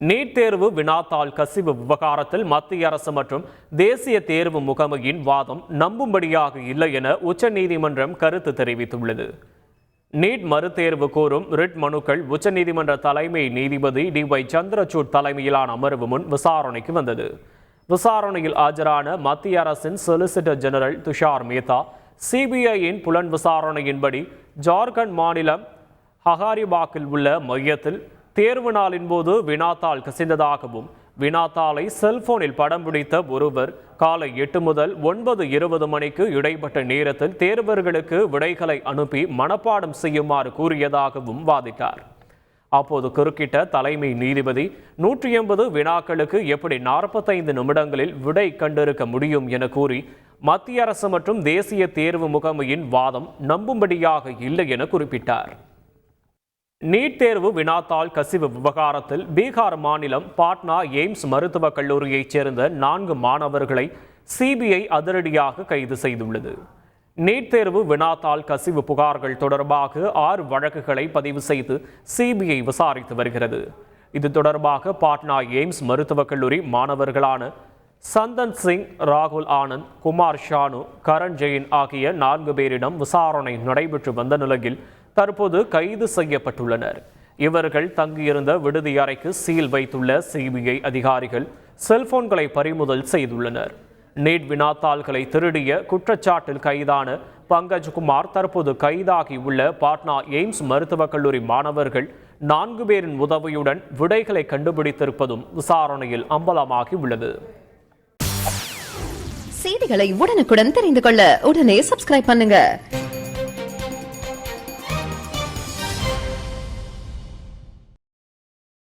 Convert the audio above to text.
NEET தேர்வு வினாத்தாள் கசிவு விவகாரத்தில் மத்திய அரசு மற்றும் தேசிய தேர்வு முகமையின் வாதம் நம்பும்படியாக இல்லை என உச்சநீதிமன்றம் கருத்து தெரிவித்துள்ளது. நீட் மறுதேர்வு கோரும் ரிட் மனுக்கள் உச்சநீதிமன்ற தலைமை நீதிபதி டி ஒய் சந்திரசூட் தலைமையிலான அமர்வு முன் விசாரணைக்கு வந்தது. விசாரணையில் ஆஜரான மத்திய அரசின் சொலிசிட்டர் ஜெனரல் துஷார் மேத்தா சிபிஐயின் புலன் விசாரணையின்படி ஜார்க்கண்ட் மாநிலம் ஹகாரிபாக்கில் உள்ள மையத்தில் தேர்வு நாளின் போது வினாத்தாள் கசிந்ததாகவும் வினாத்தாளை செல்போனில் படம் பிடித்த ஒருவர் காலை எட்டு முதல் ஒன்பது இருபது மணிக்கு இடைப்பட்ட நேரத்தில் தேர்வர்களுக்கு விடைகளை அனுப்பி மனப்பாடம் செய்யுமாறு கூறியதாகவும் வாதிட்டார். அப்போது குறுக்கிட்ட தலைமை நீதிபதி நூற்றி எண்பது வினாக்களுக்கு எப்படி நாற்பத்தைந்து நிமிடங்களில் விடை கண்டிருக்க முடியும் என கூறி மத்திய அரசு மற்றும் தேசிய தேர்வு முகமையின் வாதம் நம்பும்படியாக இல்லை என குறிப்பிட்டார். நீட் தேர்வு வினாத்தாள் கசிவு விவகாரத்தில் பீகார் மாநிலம் பாட்னா எய்ம்ஸ் மருத்துவக் கல்லூரியைச் சேர்ந்த நான்கு மாணவர்களை சிபிஐ அதிரடியாக கைது செய்துள்ளது. நீட் தேர்வு வினாத்தாள் கசிவு புகார்கள் தொடர்பாக ஆறு வழக்குகளை பதிவு செய்து சிபிஐ விசாரித்து வருகிறது. இது தொடர்பாக பாட்னா எய்ம்ஸ் மருத்துவக் கல்லூரி மாணவர்களான சந்தன் சிங் ராகுல் ஆனந்த் குமார் ஷானு கரண் ஜெயின் ஆகிய நான்கு பேரிடம் விசாரணை நடைபெற்று வந்த நிலையில் தற்போது கைது செய்யப்பட்டுள்ளனர். இவர்கள் தங்கியிருந்த விடுதி அறைக்கு சீல் வைத்துள்ள சிபிஐ அதிகாரிகள் செல்போன்களை பறிமுதல் செய்துள்ளனர். நீட் வினாத்தாள்களை திருடிய குற்றச்சாட்டில் கைதான பங்கஜ் குமார் தற்போது கைதாகி உள்ள பாட்னா எய்ம்ஸ் மருத்துவக் கல்லூரி மாணவர்கள் நான்கு பேரின் உதவியுடன் விடைகளை கண்டுபிடித்திருப்பதும் விசாரணையில் அம்பலமாகி உள்ளது. செய்திகளை உடனுக்குடன் தெரிந்து கொள்ள உடனே சப்ஸ்கிரைப் பண்ணுங்க.